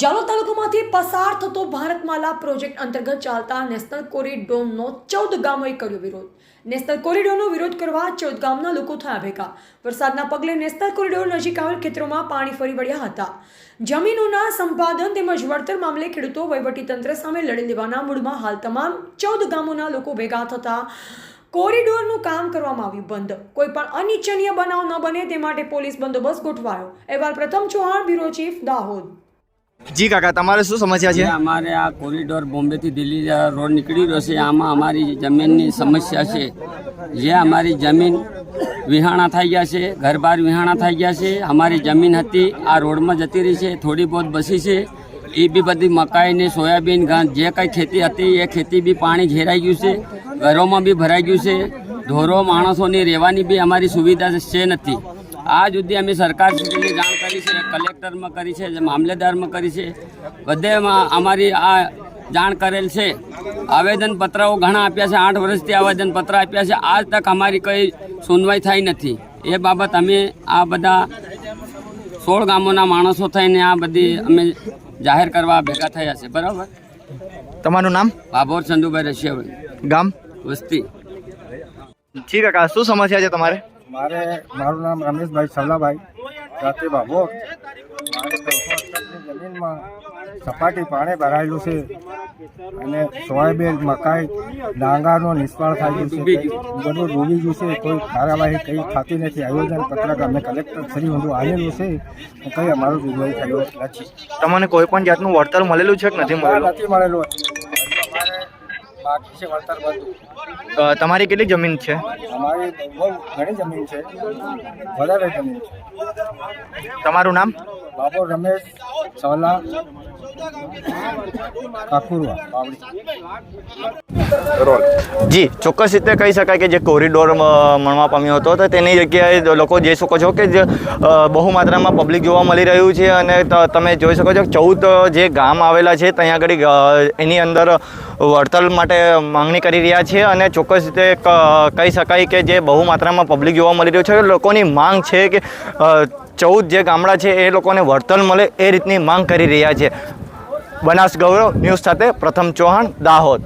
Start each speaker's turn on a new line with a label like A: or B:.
A: જાલોદ તાલુકામાંથી પસાર થતો ભારતમાલા પ્રોજેક્ટ અંતર્ગત ચાલતા નેશનલ કોરિડોરનો ચૌદ ગામોએ કર્યો વિરોધ. નેશનલ કોરિડોરનો વિરોધ કરવા ચૌદ ગામના લોકો થયા ભેગા. વરસાદના પગલે નેશનલ કોરિડોર નજીક આવેલ ખેતરોમાં પાણી ફરી વળ્યા હતા. જમીનોના સંપાદન તેમજ વળતર મામલે ખેડૂતો વહીવટીતંત્ર સામે લડી લેવાના મૂડમાં હાલ તમામ ચૌદ ગામોના લોકો ભેગા થતા કોરિડોરનું કામ કરવામાં આવ્યું બંધ. કોઈ પણ અનિચ્છનીય બનાવ ન બને તે માટે પોલીસ બંદોબસ્ત ગોઠવાયો. અહેવાલ પ્રથમ ચૌહાણ, બ્યુરો ચીફ, દાહોદ.
B: જી કાકા, તમારે શું સમસ્યા છે?
C: અમારે આ કોરિડોર બોમ્બેથી દિલ્હી રોડ નીકળી રહ્યો છે. આમાં અમારી જમીનની સમસ્યા છે. જે અમારી જમીન વિહાણા થઈ ગયા છે ઘર બહાર વિહાણા થઈ ગયા છે. અમારી જમીન હતી, આ રોડમાં જતી રહી છે, થોડી બહુ બસી છે. એ બી બધી મકાઈ ને સોયાબીન ઘાસ જે કંઈ ખેતી હતી, એ ખેતી બી પાણી ઘેરાઈ ગયું છે, ઘરોમાં બી ભરાઈ ગયું છે. ઢોરો માણસોની રહેવાની બી અમારી સુવિધા છે નથી. આ સુધી અમે સરકાર સુધીની જાણ કરી છે કલેક્ટરમાં કરી છે મામલેદારમાં કરી છે. બધેમાં અમારી આ જાણ કરેલ છે. આવેદનપત્રો ઘણા આપ્યા છે આઠ વર્ષથી આવેદનપત્ર આપ્યા છે. આજ તક અમારી કંઈ સુનવાઈ થઈ નથી. એ બાબત અમે આ બધા સોળ ગામોના માણસો થઈને આ બધી અમે જાહેર કરવા ભેગા થયા છે. બરાબર?
B: તમારું નામ?
C: બાબોર ચંદુભાઈ રશિયાભાઈ.
B: ગામ?
C: વસ્તી.
B: ઠીક કાકા શું સમસ્યા છે તમારે?
D: મારે મારું નામ રમેશભાઈ સલાભાઈ બાબોર મારે જમીનમાં સપાટી પાણી ભરાયેલું છે અને સોયાબીન મકાઈ ડાંગાનો નિષ્ફળ થઈ ગયું છે. બધું ડૂબી ગયું છે. કોઈ કાર્યવાહી કંઈ થતી નથી. આયોજન પત્રક અમે કલેક્ટર શ્રી ઊંધું આવેલું છે. કંઈ અમારું જોગવાઈ થયો નથી.
B: તમને કોઈ પણ જાતનું વળતર મળેલું છે કે નથી મળેલું?
D: નથી મળેલું. બાકી છે વળતર બધું.
B: તમારી કેટલી જમીન છે?
D: અમારી બહુ ઘણી જમીન છે. વધારે જમીન છે.
B: તમારું નામ?
D: બાબો રમેશ સવલા કાકુરવા પાવડી
B: જી, ચોક્કસ રીતે કહી શકાય કે જે કોરિડોર મળવા પામ્યો હતો, તો તેની જગ્યાએ લોકો જોઈ શકો છો કે જે બહુ માત્રામાં પબ્લિક જોવા મળી રહ્યું છે અને તમે જોઈ શકો છો ચૌદ જે ગામ આવેલા છે, ત્યાં આગળ એની અંદર વળતર માટે માંગણી કરી રહ્યા છે અને ચોક્કસ રીતે કહી શકાય કે જે બહુ માત્રામાં પબ્લિક જોવા મળી રહ્યું છે, લોકોની માંગ છે કે ચૌદ જે ગામડા છે, એ લોકોને વળતર મળે એ રીતની માંગ કરી રહ્યા છે. બનાસ ગૌરવ ન્યૂઝ સાથે પ્રથમ ચૌહાણ, દાહોદ.